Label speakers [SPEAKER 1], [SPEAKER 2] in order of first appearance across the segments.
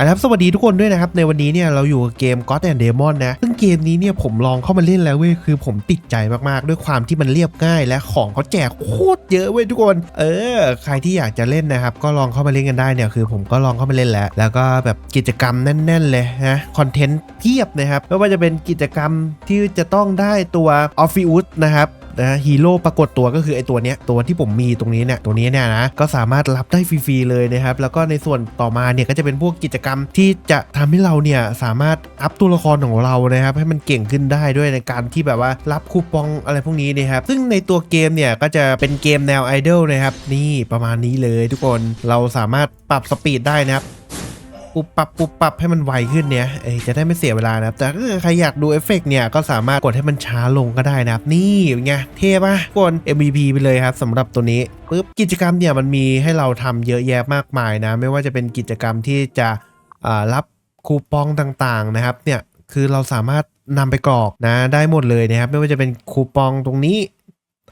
[SPEAKER 1] อะครับสวัสดีทุกคนด้วยนะครับ ในวันนี้เนี่ยเราอยู่กับเกม God and Demon นะ ซึ่งเกมนี้เนี่ยผมลองเข้ามาเล่นแล้วเว้ยคือผมติดใจมากๆ ด้วยความที่มันเรียบง่าย และของเขาแจกโคตรเยอะเว้ยทุกคน เออ ใครที่อยากจะเล่นนะครับ ก็ลองเข้ามาเล่นกันได้เนี่ยคือ ผมก็ลองเข้ามาเล่นแล้ว แล้วก็แบบกิจกรรมแน่น ๆ เลยนะคอนเทนต์เพียบนะครับไม่ว่าจะเป็นกิจกรรมที่จะต้องได้ตัวออฟฟิอุสนะครับ นะฮีโร่ปรากฏตัวก็คือไอตัวเนี้ยตัวที่ผมมีตรงนี้เนี่ยตัวนี้เนี่ยนะก็สามารถรับได้ฟรีๆเลยนะครับแล้วก็ในส่วนต่อมาเนี่ยก็จะเป็นพวกกิจกรรมที่จะทำให้เราเนี่ยสามารถอัพตัวละครของเรานะครับให้มันเก่งขึ้นได้ด้วยในการที่แบบว่ารับคูปองอะไรพวกนี้นะครับซึ่งในตัวเกมเนี่ยก็จะเป็นเกมแนวไอดอลนะครับนี่ประมาณนี้เลยทุกคนเราสามารถปรับสปีดได้นะครับ ปุบปับปุบปับให้มันไวขึ้นเนี่ยเอ้ยจะได้ไม่เสียเวลานะครับแต่ถ้าใครอยากดูเอฟเฟกต์เนี่ยก็สามารถกดให้มันช้าลงก็ได้นะครับ นี่ไงเท่ปะกด MVP ไปเลยครับสำหรับตัวนี้ปุ๊บกิจกรรมเนี่ยมันมีให้เราทำเยอะแยะมากมายนะ ไม่ว่าจะเป็นกิจกรรมที่จะรับคูปองต่างๆนะครับเนี่ยคือเราสามารถนำไปกรอกนะได้หมดเลยนะครับไม่ว่าจะเป็นคูปองตรงนี้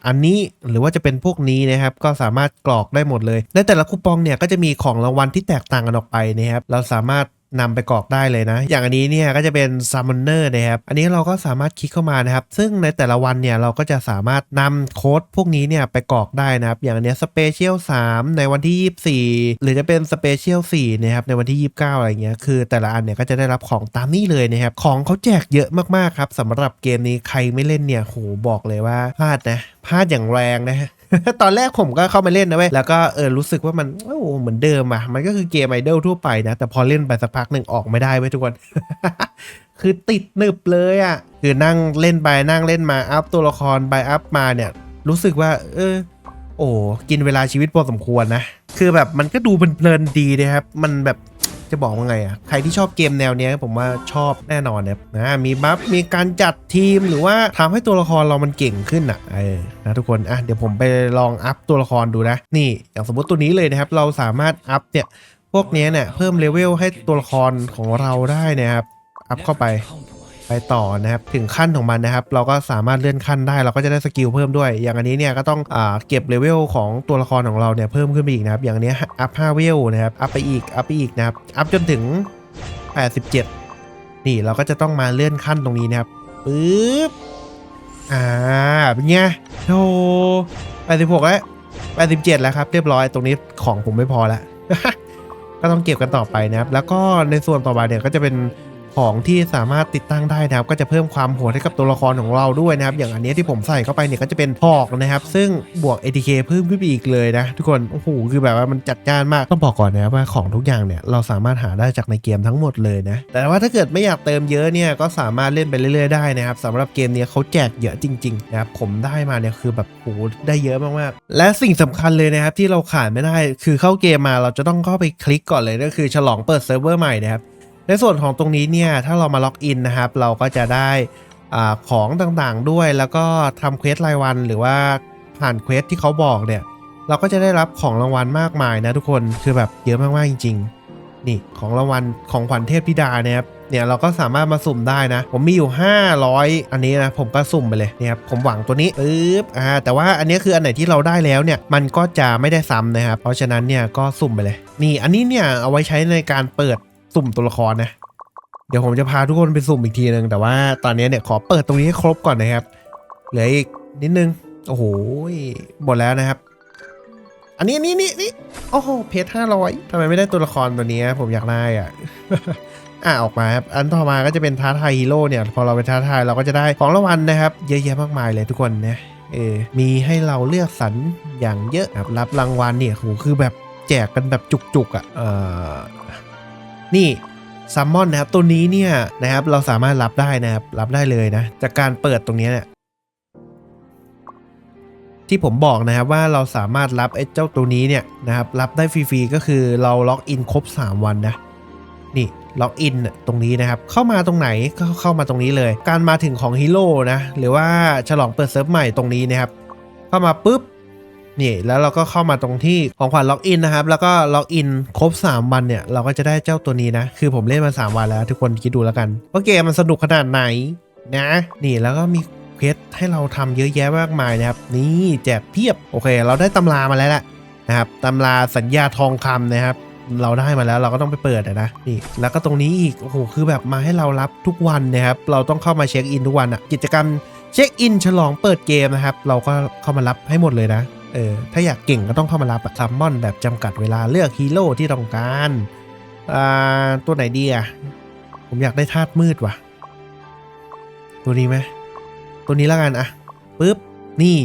[SPEAKER 1] อันนี้หรือว่าจะเป็นพวกนี้นะครับก็สามารถกรอกได้หมดเลยในแต่ละคูปองเนี่ยก็จะมีของรางวัลที่แตกต่างกันออกไปนะครับเราสามารถ นำไปกรอกได้เลยนะ อย่างอันนี้เนี่ยก็จะเป็น Summoner นะครับ อันนี้เราก็สามารถคลิกเข้ามานะครับ ซึ่งในแต่ละวันเนี่ยเราก็จะสามารถนำโค้ดพวกนี้เนี่ยไปกรอกได้นะครับ อย่างอันเนี้ย Special 3ในวันที่ 24 หรือจะเป็น Special 4นะครับในวันที่ 29 อะไรเงี้ย คือแต่ละอันเนี่ยก็จะได้รับของตามนี้เลยนะครับ ของเขาแจกเยอะมากๆครับสำหรับเกมนี้ใครไม่เล่นเนี่ยโหบอกเลยว่าพลาดนะพลาดอย่างแรงนะฮะ ตอนแรกผมก็เข้ามาเล่นนะเว้ย แล้วก็เออรู้สึกว่ามันโอ้เหมือนเดิมอะมันก็คือเกมไอดอลทั่วไปนะ แต่พอเล่นไปสักพักหนึ่งออกไม่ได้เว้ยทุกคน คือติดหนึบเลยอะคือนั่งเล่นไปนั่งเล่นมาอัพตัวละครไปอัพมาเนี่ย รู้สึกว่า เออ โอ้กินเวลาชีวิตพอสมควรนะ คือแบบมันก็ดูเพลินๆดีนะครับ มันแบบ จะบอกว่าไงอะใครที่ชอบเกมแนวเนี้ยผมว่าชอบแน่นอนนะครับนะมีบัฟมีการจัดทีมหรือว่าทำให้ตัวละครเรามันเก่งขึ้นอะเออนะทุกคนอะเดี๋ยวผมไปลองอัพตัวละครดูนะนี่อย่างสมมติตัวนี้เลยนะครับ เราสามารถอัพเนี่ยพวกนี้เนี่ยเพิ่มเลเวลให้ตัวละครของเราได้นะครับอัพเข้าไป ไปต่อนะครับถึงขั้นของมันนะครับ เราก็สามารถเลื่อนขั้นได้เราก็จะได้สกิลเพิ่มด้วย อย่างอันนี้เนี่ยก็ต้องอ่าเก็บเลเวลของตัวละครของเราเนี่ยเพิ่มขึ้นไปอีกนะครับ อย่างนี้อัพ5เวลนะครับอัพไปอีกอัพไปอีกนะครับอัพจนถึง 87 นี่เราก็จะต้องมาเลื่อนขั้นตรงนี้นะครับปึ๊บอ่าเป็นไงโธ่86แล้ว87แล้วครับเรียบร้อยตรงนี้ของผมไม่พอแล้วก็ต้องเก็บกันต่อไปนะครับ แล้วก็ในส่วนต่อมาเนี่ยก็จะเป็น ของที่สามารถติดตั้งได้นะครับก็จะเพิ่มความโหดให้กับตัวละครของเราด้วยนะครับอย่างอันนี้ที่ผมใส่เข้าไปเนี่ยก็จะเป็นหอกนะครับ ซึ่งบวก ATK เพิ่มขึ้นไปอีกเลยนะ ทุกคนโอ้โหคือแบบว่ามันจัดจ้านมากต้องบอกก่อนนะครับว่าของทุกอย่างเนี่ยเราสามารถหาได้จากในเกมทั้งหมดเลยนะแต่ว่าถ้าเกิดไม่อยากเติมเยอะเนี่ยก็สามารถเล่นไปเรื่อยๆได้นะครับสำหรับเกมเนี้ยเขาแจกเยอะจริงๆนะครับผมได้มาเนี่ยคือแบบโหได้เยอะมากๆและสิ่งสำคัญเลยนะครับที่เราขาดไม่ได้คือเข้าเกมมาเราจะต้องเข้าไปคลิกก่อนเลยก็คือฉลองเปิดเซิร์ฟเวอร์ใหม่นะครับ ในส่วนของตรงนี้เนี่ยถ้าเรามาล็อกอินนะครับ เราก็จะได้อาของต่างๆด้วยแล้วก็ทำเควสรายวันหรือว่าผ่านเควสที่เขาบอกเนี่ย เราก็จะได้รับของรางวัลมากมายนะทุกคนคือแบบเยอะมากๆจริง ๆ นี่ของรางวัลของขวัญเทพธิดาเนี่ยครับเนี่ยเราก็สามารถมาสุ่มได้นะ ผมมีอยู่ 500 อันนี้นะ ผมก็สุ่มไปเลยเนี่ยครับผมหวังตัวนี้ปึ๊บอ่าแต่ว่าอันนี้คืออันไหนที่เราได้แล้วเนี่ยมันก็จะไม่ได้ซ้ำนะครับเพราะฉะนั้นเนี่ยก็สุ่มไปเลย นี่อันนี้เนี่ยเอาไว้ใช้ในการเปิด สุ่มตัวละครนะ เดี๋ยวผมจะพาทุกคนไปสุ่มอีกทีนึง แต่ว่าตอนนี้เนี่ยขอเปิดตรงนี้ให้ครบก่อนนะครับ เหลืออีกนิดนึง โอ้โห หมดแล้วนะครับ อันนี้นี่นี่นี่โอ้โห เพจห้าร้อยทำไมไม่ได้ตัวละครตัวนี้ผมอยากได้อะอะออกมาครับ อันต่อมาก็จะเป็นท้าทายฮีโร่เนี่ย พอเราไปท้าทายเราก็จะได้ของรางวัลนะครับ เยอะแยะมากมายเลยทุกคนนะเออมีให้เราเลือกสรรอย่างเยอะครับรับรางวัลเนี่ยโหคือแบบแจกกันแบบจุกๆอะเออ นี่ซัมมอนนะครับตัวนี้เนี่ยนะครับเราสามารถรับได้นะครับรับได้เลยนะ จากการเปิดตรงนี้เนี่ยที่ผมบอกนะครับว่าเราสามารถรับไอ้เจ้าตัวนี้เนี่ยนะครับรับได้ฟรีๆก็คือเราล็อกอินครบ 3 วันนะนี่ล็อกอินตรงนี้นะครับ เข้ามาตรงไหนก็เข้ามาตรงนี้เลย การมาถึงของฮีโร่นะหรือว่าฉลองเปิดเซิร์ฟใหม่ตรงนี้นะครับ เข้ามาปุ๊บ นี่แล้วเราก็เข้ามาตรงที่ของขวัญล็อกอินนะครับ แล้วก็ล็อกอินครบ 3 วันเนี่ย เราก็จะได้เจ้าตัวนี้นะ คือผมเล่นมา 3 วันแล้ว ทุกคนคิดดูแล้วกันว่าเกมมันสนุกขนาดไหนนะ นี่แล้วก็มีเควสให้เราทำเยอะแยะมากมายนะครับ นี่แจกเพียบ โอเค เราได้ตำรามาแล้วแหละนะครับตำราสัญญาทองคำนะครับเราได้มาแล้วเราก็ต้องไปเปิดนะนี่แล้วก็ตรงนี้อีกโอ้โหคือแบบมาให้เรารับทุกวันนะครับเราต้องเข้ามาเช็คอินทุกวันอะกิจกรรมเช็คอินฉลองเปิดเกมนะครับ เราก็เข้ามารับให้หมดเลยนะ เออถ้าอยากเก่งก็ต้องเข้ามารับซัมมอนแบบจำกัดเวลาเลือกฮีโร่ที่ต้องการอ่าตัวไหนดีอะผมอยากได้ธาตุมืดว่ะ ตัวนี้ไหมตัวนี้แล้วกันอะปึ๊บนี่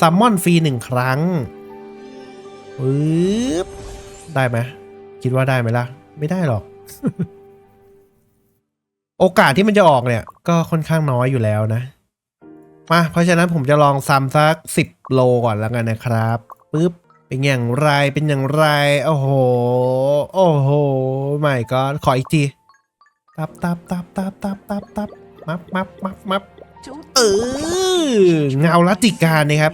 [SPEAKER 1] ซัมมอนฟรีหนึ่งครั้งปึ๊บได้ไหมคิดว่าได้ไหมล่ะ ไม่ได้หรอก โอกาสที่มันจะออกเนี่ย ก็ค่อนข้างน้อยอยู่แล้วนะ มาเพราะฉะนั้นผมจะลองซ้ำสักสิบโลก่อนแล้วกันนะครับปึ๊บเป็นอย่างไรเป็นอย่างไร โอ้โห โอ้โหไม่ก็ขออีกทีตับตับตับตับตับตับตับมับมับมับมับเออเงาลัติการนะครับ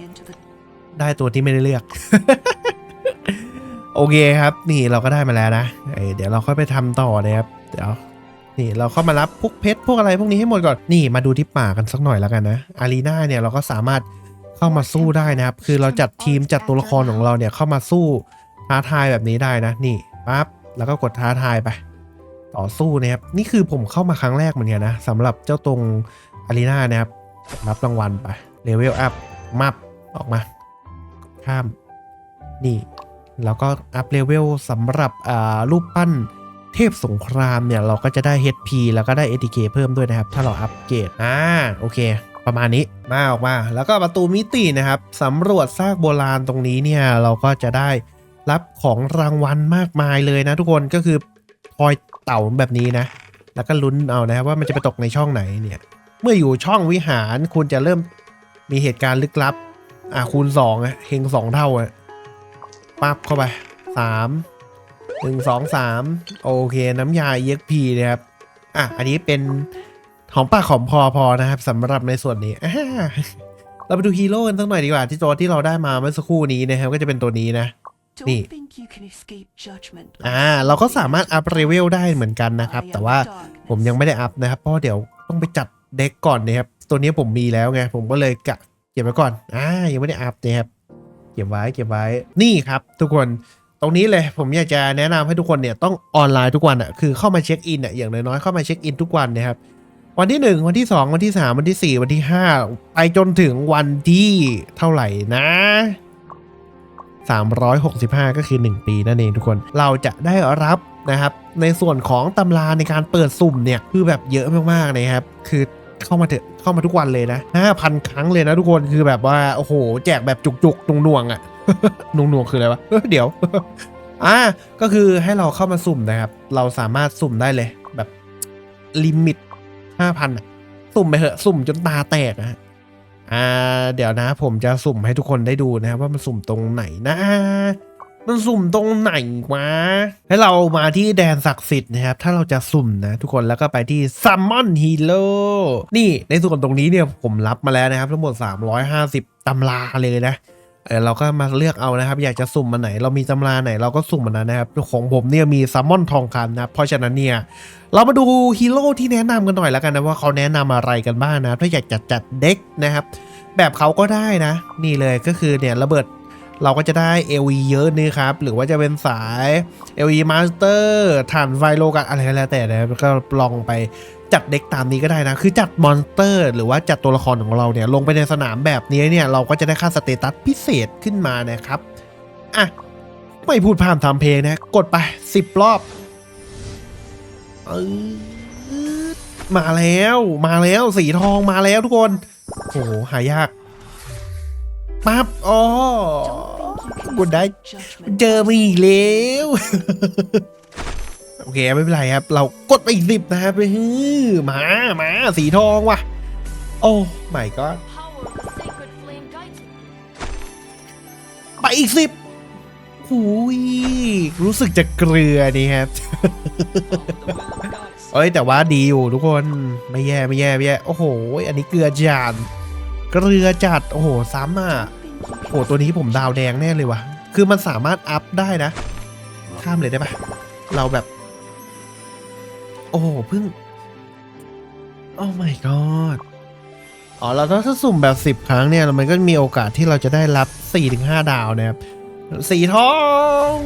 [SPEAKER 1] ได้ตัวที่ไม่ได้เลือก โอเคครับ นี่เราก็ได้มาแล้วนะเเดี๋ยวเราค่อยไปทำต่อนะครับ เดี๋ยว นี่เราเข้ามารับพวกเพชรพวกอะไรพวกนี้ให้หมดก่อนนี่มาดูที่ป่ากันสักหน่อยแล้วกันนะอารีนาเนี่ยเราก็สามารถเข้ามาสู้ได้นะครับ คือเราจัดทีมจัดตัวละครของเราเนี่ยเข้ามาสู้ท้าทายแบบนี้ได้นะ นี่ปั๊บแล้วก็กดท้าทายไป ต่อสู้นะครับนี่คือผมเข้ามาครั้งแรกเหมือนกันนะสำหรับเจ้าตรงอารีนานะครับรับรางวัลไปเลเวลอัพมับออกมา ข้ามนี่ แล้วก็อัพเลเวลสำหรับอ่ารูปปั้น เทพสงครามเนี่ยเราก็จะได้ HP แล้วก็ได้ ATK เพิ่มด้วยนะครับ ถ้าเราอัปเกรดอ่าโอเค ประมาณนี้มาออกมา แล้วก็ประตูมิตินะครับสำรวจซากโบราณตรงนี้เนี่ยเราก็จะได้รับของรางวัลมากมายเลยนะทุกคนก็คือพลอยเต่าแบบนี้นะ แล้วก็ลุ้นเอานะครับว่ามันจะไปตกในช่องไหนเนี่ย เมื่ออยู่ช่องวิหารคุณจะเริ่มมีเหตุการณ์ลึกลับ อะคูณสองอะเฮงสองเท่าอะปั๊บเข้าไปสาม หนึ่งสองสามโอเคน้ำยา EXP นะครับ อะ อันนี้เป็นหอมปากหอมคอพอนะครับสำหรับในส่วนนี้อ่าเราไปดูฮีโร่กันสักหน่อยดีกว่า ที่ตัวที่เราได้มาเมื่อสักครู่นี้นะครับ ก็จะเป็นตัวนี้นะ นี่ อ่า เราก็สามารถอัพเลเวลได้เหมือนกันนะครับ แต่ว่าผมยังไม่ได้อัพนะครับ เพราะเดี๋ยวต้องไปจัดเด็กก่อนนะครับ ตัวนี้ผมมีแล้วไง ผมก็เลยกะเก็บไว้ก่อน อ่า ยังไม่ได้อัพนะครับ เก็บไว้ เก็บไว้ นี่ครับ ทุกคนต รงนี้เลยผมอยากจะแนะนำให้ทุกคนเนี่ยต้องออนไลน์ทุกวันอะคือเข้ามาเช็คอินอะอย่างน้อยๆเข้ามาเช็คอินทุกวันนะครับวันที่ 1 วันที่ 2 วันที่ 3 วันที่ 4 วันที่ 5 ไปจนถึงวันที่เท่าไหร่นะ 365 ก็คือ 1 ปีนั่นเองทุกคนเราจะได้รับนะครับ ในส่วนของตำราในการเปิดสุ่มเนี่ยคือแบบเยอะมากๆนะครับ คือเข้ามาเถอะเข้ามาทุกวันเลยนะ 5,000 ครั้งเลยนะทุกคนคือแบบว่า โอ้โห แจกแบบจุกๆหน่วงอะ่ะ หน่วงๆคืออะไรวะเดี๋ยวอ่าก็คือให้เราเข้ามาสุ่มนะครับ เราสามารถสุ่มได้เลยแบบลิมิต5,000อะสุ่มไปเถอะสุ่มจนตาแตกนะอ่า เดี๋ยวนะ ผมจะสุ่มให้ทุกคนได้ดูนะครับ ว่ามันสุ่มตรงไหนนะมันสุ่มตรงไหนวะให้เรามาที่แดนศักดิ์สิทธิ์นะครับ ถ้าเราจะสุ่มนะทุกคนแล้วก็ไปที่ Summon Hero นี่ในส่วนตรงนี้เนี่ยผมรับมาแล้วนะครับ ทั้งหมด 350 ตำราเลยนะ เออเราก็มาเลือกเอานะครับ อยากจะสุ่มมาไหน เรามีตำราไหนเราก็สุ่มมันนั้นนะครับของผมเนี่ยมีซัมมอนทองคำนะเพราะฉะนั้นเนี่ยเรามาดูฮีโร่ที่แนะนำกันหน่อยแล้วกันนะว่าเขาแนะนำอะไรกันบ้างนะถ้าอยากจัดจัดเด็กนะครับ แบบเขาก็ได้นะ นี่เลยก็คือเนี่ยระเบิดเราก็จะได้ LE เยอะนี่ครับ หรือว่าจะเป็นสาย LE Master ฐานไฟโลกันอะไรก็แล้วแต่นะก็ลองไป จัดเด็กตามนี้ก็ได้นะ คือจัดมอนสเตอร์ หรือว่าจัดตัวละครของเราเนี่ยลงไปในสนามแบบนี้เนี่ยเราก็จะได้ค่าสเตตัสพิเศษขึ้นมานะครับ อะ ไม่พูดพร่ำทำเพลงนะ กดไป 10 รอบเออมาแล้วมาแล้วสีทองมาแล้วทุกคน โอ้โหหายากปั๊บอ๋อกดได้เจอมาอีกแล้ว โอเคไม่เป็นไรครับ เรากดไปอีกสิบนะครับเฮ้ยมามาสีทองว่ะ โอ้ไม่ก็ไปอีกสิบหูยรู้สึกจะเกลือนี่ครับเอ้ยแต่ว่าดีอยู่ทุกคนไม่แย่ไม่แย่ไม่แย่โอ้โห อันนี้เกลือจัดเกลือจัดโอ้โหซ้ำอะโอ้โหตัวนี้ผมดาวแดงแน่เลยว่ะ คือมันสามารถอัพได้นะ ข้ามเลยได้ปะเราแบบ อ้โหเพิ่ง โอ้ my god อ๋อเราถ้าสุ่มแบบ 10 ครั้งเนี่ย มันก็มีโอกาสที่เราจะได้รับ 4-5 ดาวนะครับ สีทอง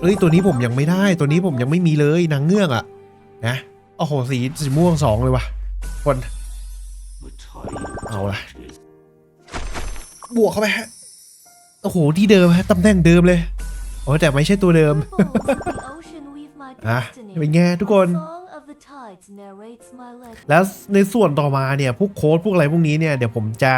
[SPEAKER 1] เอ้ยตัวนี้ผมยังไม่ได้ตัวนี้ผมยังไม่มีเลยนางเงือกอะนะโอ้โหสีสีม่วงสองเลยว่ะคนเอาละบวกเข้าไปฮะโอ้โหที่เดิมฮะตำแหน่งเดิมเลยโอ้แต่ไม่ใช่ตัวเดิม อะเป็นไงทุกคน แล้วในส่วนต่อมาเนี่ยพวกโค้ดพวกอะไรพวกนี้เนี่ยเดี๋ยวผมจะ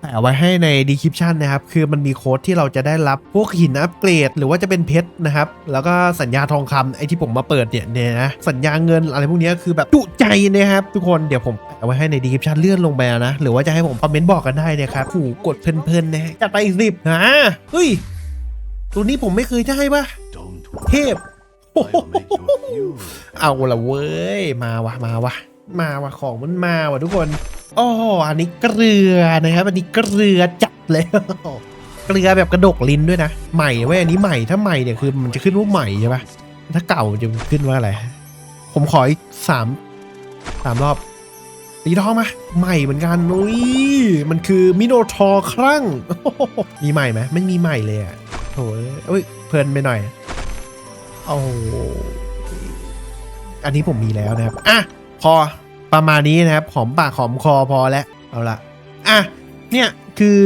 [SPEAKER 1] แปะไว้ให้ใน description นะครับ คือมันมีโค้ดที่เราจะได้รับพวกหินอัปเกรด หรือว่าจะเป็นเพชรนะครับ แล้วก็สัญญาทองคำไอ้ที่ผมมาเปิดเนี่ยเนี่ยนะสัญญาเงินอะไรพวกนี้คือแบบจุใจนะครับทุกคนเดี๋ยวผมแปะไว้ให้ใน description เลื่อนลงไปนะ หรือว่าจะให้ผมคอมเมนต์บอกกันได้นะครับขู่กดเพลินๆนะฮะจัดไปอีกสิบฮะเฮ้ยตัวนี้ผมไม่เคยได้ปะเทพ เอาละเว้ย มาวะมาวะมาวะของมันมาวะทุกคนอ้โหอันนี้เกลือนะครับ อันนี้เกลือจัดเลยเกลือแบบกระดกลิ้นด้วยนะ ใหม่เว้ยอันนี้ใหม่ ถ้าใหม่เนี่ยคือมันจะขึ้นว่าใหม่ใช่ปะถ้าเก่าจะขึ้นว่าอะไร ผมขออีกสามสามรอบตีทองมาใหม่เหมือนกันนุ้ยมันคือมิโนทอครั้งมีใหม่ไหมไม่มีใหม่เลยอะโถ่เอ้ยเพลินไปหน่อย โอ้อันนี้ผมมีแล้วนะครับ อะ พอประมาณนี้นะครับ หอมปากหอมคอพอแล้ว เอาละอะ เนี่ย คือ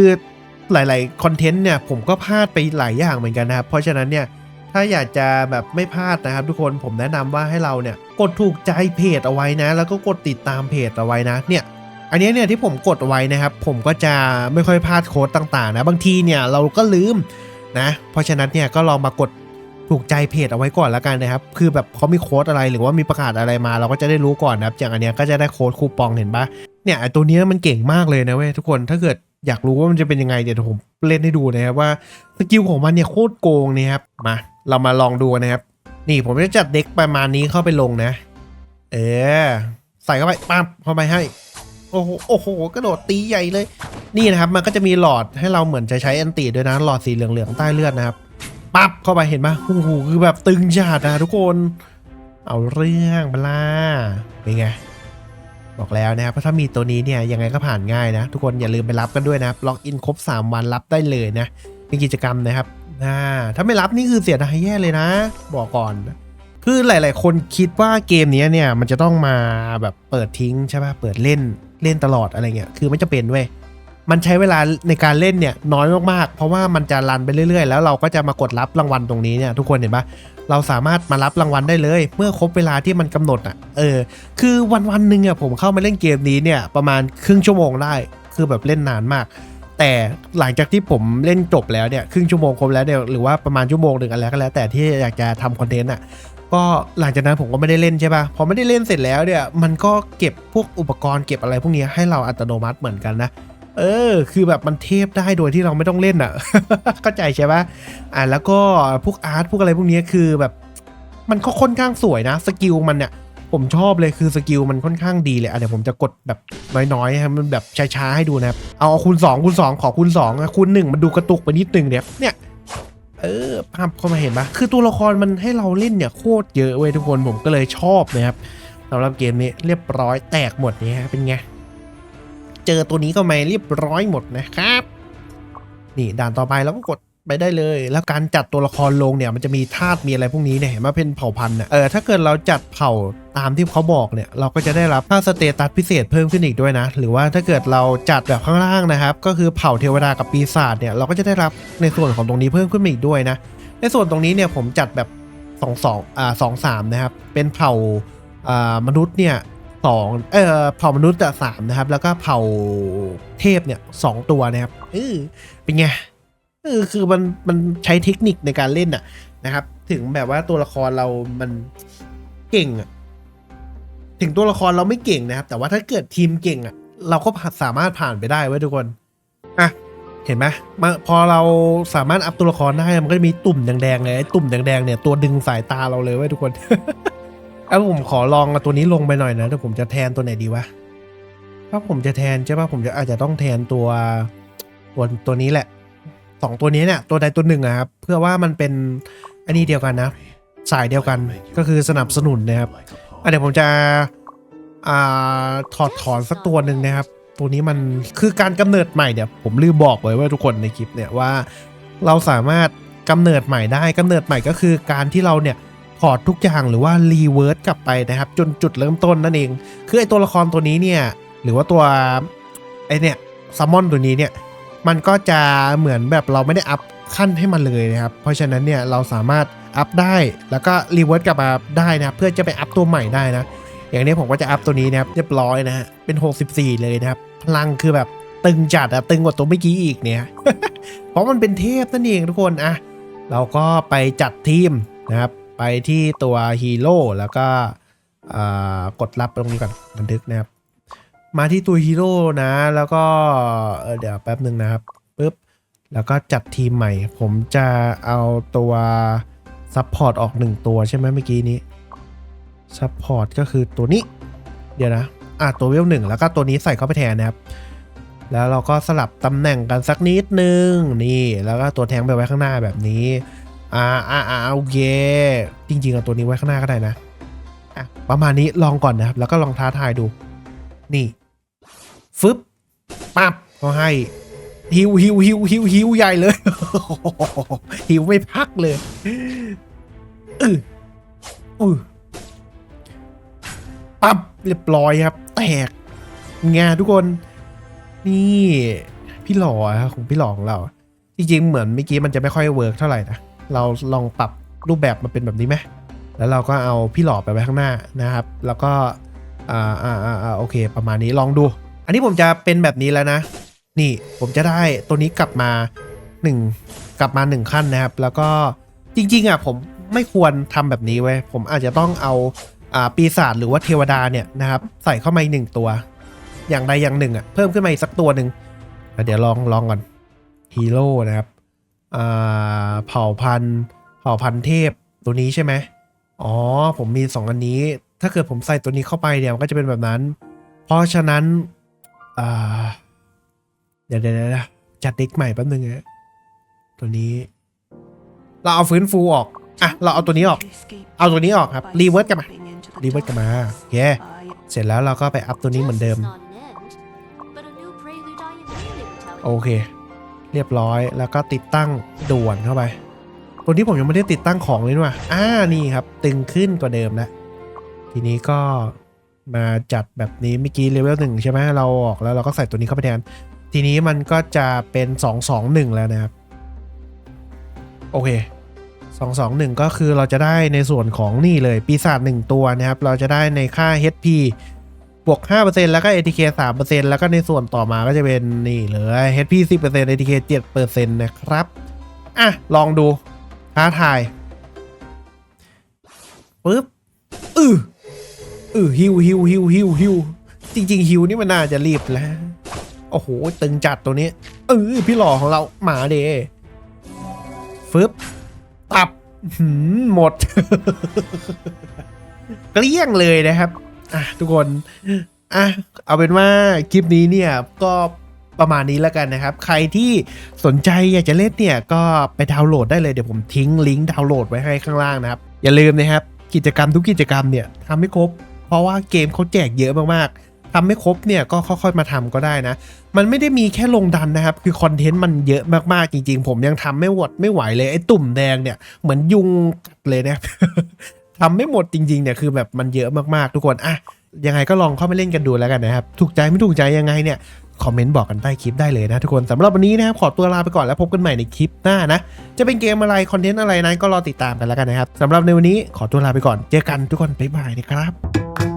[SPEAKER 1] หลาย ๆ คอนเทนต์เนี่ย ผมก็พลาดไปหลายอย่างเหมือนกันนะครับ เพราะฉะนั้นเนี่ย ถ้าอยากจะแบบไม่พลาดนะครับ ทุกคน ผมแนะนำว่าให้เราเนี่ย กดถูกใจเพจเอาไว้นะ แล้วก็กดติดตามเพจเอาไว้นะ เนี่ย อันนี้เนี่ยที่ผมกดไว้นะครับ ผมก็จะไม่ค่อยพลาดโค้ดต่าง ๆ นะ บางทีเนี่ยเราก็ลืมนะ เพราะฉะนั้นเนี่ยก็ลองมากด ถูกใจเพจเอาไว้ก่อนล้วกันนะครับ คือแบบเขามีโค้ดอะไรหรือว่ามีประกาศอะไรมา เราก็จะได้รู้ก่อนนะครับอย่างอันเนี้ยก็จะได้โค้ดคูปองเห็นปะเนี่ยไอตัวเนี้ยมันเก่งมากเลยนะเว้ยทุกคนถ้าเกิดอยากรู้ว่ามันจะเป็นยังไงเดี๋ยวผมเล่นให้ดูนะครับว่าสกิลของมันเนี่ยโคตรโกงเนี่ยครับมา เรามาลองดูนะครับ นี่ผมจะจัดเด็กประมาณนี้เข้าไปลงนะ เออใส่เข้าไปปั๊บเข้าไปให้โอ้โหโอ้โหกระโดดตีใหญ่เลย นี่นะครับมันก็จะมีหลอดให้เราเหมือนจะใช้แอนติด้วยนะหลอดสีเหลืองๆใต้เลือดนะครับ ปั๊บเข้าไปเห็นปะโอ้โหคือแบบตึงจัดนะทุกคน เอาเรื่องมาล่าเป็นไง บอกแล้วนะครับเพราถ้ามีตัวนี้เนี่ยยังไงก็ผ่านง่ายนะ ทุกคนอย่าลืมไปรับกันด้วยนะล็อกอินครบ 3 วันรับได้เลยนะเป็นกิจกรรมนะครับถ้าไม่รับนี่คือเสียดายแย่เลยนะ บอกก่อนคือหลาย ๆ คนคิดว่าเกมนี้เนี่ยมันจะต้องมาแบบเปิดทิ้งใช่ปะเปิดเล่นเล่นตลอดอะไรเงี้ยคือไม่จะเป็นเว้ย มันใช้เวลาในการเล่นเนี่ยน้อยมากๆ เพราะว่ามันจะรันไปเรื่อยๆ แล้วเราก็จะมากดรับรางวัลตรงนี้เนี่ยทุกคนเห็นปะเราสามารถมารับรางวัลได้เลย เมื่อครบเวลาที่มันกำหนดอะเออคือวันวันหนึ่งอะผมเข้ามาเล่นเกมนี้เนี่ยประมาณครึ่งชั่วโมงได้ คือแบบเล่นนานมาก แต่หลังจากที่ผมเล่นจบแล้วเนี่ยครึ่งชั่วโมงครบแล้วเนี่ยหรือว่าประมาณชั่วโมงหนึ่งอะไรก็แล้ว แต่ที่อยากจะทำคอนเทนต์อะก็หลังจากนั้นผมก็ไม่ได้เล่นใช่ปะพอไม่ได้เล่นเสร็จแล้วเนี่ยมันก็เก็บพวกอุปกรณ์เก็บอะไรพวกนี้ให้เราอัตโนมัติเหมือนกันนะ เออ คือแบบมันเทพได้โดยที่เราไม่ต้องเล่นอะ เข้าใจใช่ปะอ่าแล้วก็พวกอาร์ตพวกอะไรพวกนี้คือแบบ มันก็ค่อนข้างสวยนะสกิลมันเนี่ยผมชอบเลยคือสกิลมันค่อนข้างดีเลยอะเดี๋ยวผมจะกดแบบน้อยๆให้มันแบบช้าๆให้ดูนะครับเอาคูณ2คูณ2ขอคูณ2อะคูณ1มันดูกระตุกไปนิดนึงเนี่ยเนี่ยเออภาพเข้ามาเห็นปะคือตัวละครมันให้เราเล่นเนี่ยโคตรเยอะเว้ยทุกคนผมก็เลยชอบนะครับสำหรับเกมนี้เรียบร้อยแตกหมดเนี่ฮะเป็นไง เจอตัวนี้ก็ไม่เรียบร้อยหมดนะครับ นี่ด่านต่อไปเราก็กดไปได้เลย แล้วการจัดตัวละครลงเนี่ยมันจะมีธาตุมีอะไรพวกนี้เนี่ยเห็นไหมเป็นเผ่าพันธุ์เนี่ยเออถ้าเกิดเราจัดเผ่าตามที่เขาบอกเนี่ยเราก็จะได้รับค่าสเตตัสพิเศษเพิ่มขึ้นอีกด้วยนะ หรือว่าถ้าเกิดเราจัดแบบข้างล่างนะครับ ก็คือเผ่าเทวดากับปีศาจเนี่ยเราก็จะได้รับในส่วนของตรงนี้เพิ่มขึ้นอีกด้วยนะ ในส่วนตรงนี้เนี่ยผมจัดแบบสองสองอ่าสองสามนะครับเป็นเผ่าอ่ามนุษย์เนี่ย สองเอ่อเผ่ามนุษย์อะสามนะครับ แล้วก็เผ่าเทพเนี่ยสองตัวนะครับเออเป็นไงเออคือมันมันใช้เทคนิคในการเล่นอะนะครับ ถึงแบบว่าตัวละครเรามันเก่งอะถึงตัวละครเราไม่เก่งนะครับ แต่ว่าถ้าเกิดทีมเก่งอะเราก็สามารถผ่านไปได้ไว้ยทุกคนอะเห็นไหมมาพอเราสามารถอัพตัวละครได้มันก็จะมีตุ่มแดงๆเลยไอ้ตุ่มแดงๆเนี่ยตัวดึงสายตาเราเลยเว้ยทุกคน เอาผมขอลองเอาตัวนี้ลงไปหน่อยนะแต่ผมจะแทนตัวไหนดีวะถ้าผมจะแทนใช่ป่ะผมจะอาจจะต้องแทนตัวตัวตัวนี้แหละสองตัวนี้เนี่ยตัวใดตัวหนึ่งอะครับเพื่อว่ามันเป็นอันนี้เดียวกันนะ สายเดียวกันก็คือสนับสนุนนะครับอะเดี๋ยวผมจะอ่าถอดถอนสักตัวหนึ่งนะครับ ตัวนี้มันคือการกำเนิดใหม่เนี่ยผมลืมบอกไว้ว่าทุกคนในคลิปเนี่ยว่า เราสามารถกำเนิดใหม่ได้กำเนิดใหม่ก็คือการที่เราเนี่ย ถอดทุกอย่างหรือว่ารีเวิร์สกลับไปนะครับ จนจุดเริ่มต้นนั่นเอง คือไอตัวละครตัวนี้เนี่ย หรือว่าตัวไอเนี่ยซัมมอนตัวนี้เนี่ย มันก็จะเหมือนแบบเราไม่ได้อัพขั้นให้มันเลยนะครับ เพราะฉะนั้นเนี่ยเราสามารถอัพได้แล้วก็รีเวิร์สกลับมาได้นะเพื่อจะไปอัพตัวใหม่ได้นะ อย่างนี้ผมก็จะอัพตัวนี้นะครับเรียบร้อยนะฮะเป็น 64 เลยนะครับพลังคือแบบตึงจัดอะตึงกว่าตัวเมื่อกี้อีกเนี่ย เพราะมันเป็นเทพนั่นเองทุกคนอะเราก็ไปจัดทีมนะครับ ไปที่ตัวฮีโร่แล้วก็กดรับตรงนี้ก่อนบันทึกนะครับ มาที่ตัวฮีโร่นะ แล้วก็เอ่อเดี๋ยวแป๊บหนึ่งนะครับปึ๊บแล้วก็จัดทีมใหม่ ผมจะเอาตัวซัพพอร์ตออกหนึ่งตัวใช่ไหมเมื่อกี้นี้ซัพพอร์ตก็คือตัวนี้ เดี๋ยวนะ อะตัวเวลหนึ่งแล้วก็ตัวนี้ใส่เข้าไปแทนนะครับ แล้วเราก็สลับตำแหน่งกันสักนิดนึง นี่ แล้วก็ตัวแทงไปไว้ข้างหน้าแบบนี้ อ่าอ่าอ่าโอเค จริงๆเอาตัวนี้ไว้ข้างหน้าก็ได้นะ อะ ประมาณนี้ลองก่อนนะครับ แล้วก็ลองท้าทายดู นี่ฟึบปั๊บเขาให้หิวหิวหิวหิวหิวใหญ่เลยหิวไม่พักเลยอืออือปั๊บเรียบร้อยครับ แตกงาทุกคน นี่ พี่หล่อครับของพี่หล่อของเรา จริงๆ เหมือนเมื่อกี้มันจะไม่ค่อยเวิร์กเท่าไหร่นะ เราลองปรับรูปแบบมาเป็นแบบนี้ไหมแล้วเราก็เอาพี่หล่อไปไว้ข้างหน้านะครับ แล้วก็อ่าอ่าอ่าโอเค ประมาณนี้ลองดู อันนี้ผมจะเป็นแบบนี้แล้วนะ นี่ผมจะได้ตัวนี้กลับมา 1 กลับมา 1 ขั้นนะครับ แล้วก็จริงๆอะผมไม่ควรทำแบบนี้ไว้ผมอาจจะต้องเอาอ่าปีศาจหรือว่าเทวดาเนี่ยนะครับ ใส่เข้ามาอีกหนึ่งตัว อย่างใดอย่างหนึ่งอะเพิ่มขึ้นมาอีกสักตัวหนึ่งเดี๋ยวลองลองก่อนฮีโร่นะครับ เผ่าพันธุ์เผ่าพันธุ์เทพตัวนี้ใช่ไหมอ๋อ ผมมีสองอันนี้ ถ้าเกิดผมใส่ตัวนี้เข้าไปเนี่ยมันก็จะเป็นแบบนั้น เพราะฉะนั้นเดี๋ยวเดี๋ยวจัดเด็กใหม่แป๊บนึงนะตัวนี้ เราเอาฟื้นฟูออก อะ เราเอาตัวนี้ออก เอาตัวนี้ออกครับ รีเวิร์สกลับมา รีเวิร์สกลับมาโอเคเสร็จแล้วเราก็ไปอัพตัวนี้เหมือนเดิม โอเค เรียบร้อย แล้วก็ติดตั้งด่วนเข้าไปตัวนี้ผมยังไม่ได้ติดตั้งของเลยนี่หว่าอ่านี่ครับ ตึงขึ้นกว่าเดิมแล้วทีนี้ก็มาจัดแบบนี้เมื่อกี้เลเวลหนึ่งใช่ไหมเราออกแล้วเราก็ใส่ตัวนี้เข้าไปแทน ทีนี้มันก็จะเป็น 2 2 1 แล้วนะครับ โอเค 2 2 1 ก็คือเราจะได้ในส่วนของนี่เลยปีศาจ1ตัวนะครับ เราจะได้ในค่า HP บวก 5%แล้วก็ ATK 3%แล้วก็ในส่วนต่อมาก็จะเป็นนี่เหลย HP 10% ATK 7%นะครับ อะ ลองดูท้าทายปึ๊บอืออือฮิวฮิวฮิวฮิวฮิวจริง ๆ ฮิวนี่มันน่าจะรีบแล้ว โอ้โห ตึงจัดตัวนี้เออพี่หล่อของเราหมาเดฟึบตับหืมหมด เกลี้ยงเลยนะครับ อะทุกคนอะเอาเป็นว่าคลิปนี้เนี่ยก็ประมาณนี้แล้วกันนะครับ ใครที่สนใจอยากจะเล่นเนี่ยก็ไปดาวน์โหลดได้เลยเดี๋ยวผมทิ้งลิงก์ดาวน์โหลดไว้ให้ข้างล่างนะครับ อย่าลืมนะครับ กิจกรรมทุกกิจกรรมเนี่ยทำให้ครบ เพราะว่าเกมเขาแจกเยอะมากๆทำไม่ครบเนี่ยก็ค่อยๆมาทำก็ได้นะ มันไม่ได้มีแค่ลงดันนะครับ คือคอนเทนต์มันเยอะมากๆจริง ๆ ผมยังทำไม่หมดไม่ไหวเลยไอ้ตุ่มแดงเนี่ยเหมือนยุงกัดเลยนะ ทำไม่หมดจริงๆเนี่ยคือแบบมันเยอะมากๆทุกคนอะยังไงก็ลองเข้าไปเล่นกันดูแล้วกันนะครับ ถูกใจไม่ถูกใจยังไงเนี่ยคอมเมนต์บอกกันใต้คลิปได้เลยนะทุกคนสำหรับวันนี้นะครับขอตัวลาไปก่อนแล้วพบกันใหม่ในคลิปหน้านะ จะเป็นเกมอะไร คอนเทนต์อะไรนั้นก็รอติดตามกันแล้วกันนะครับสำหรับในวันนี้ขอตัวลาไปก่อนเจอกันทุกคนบ๊ายบายนะครับ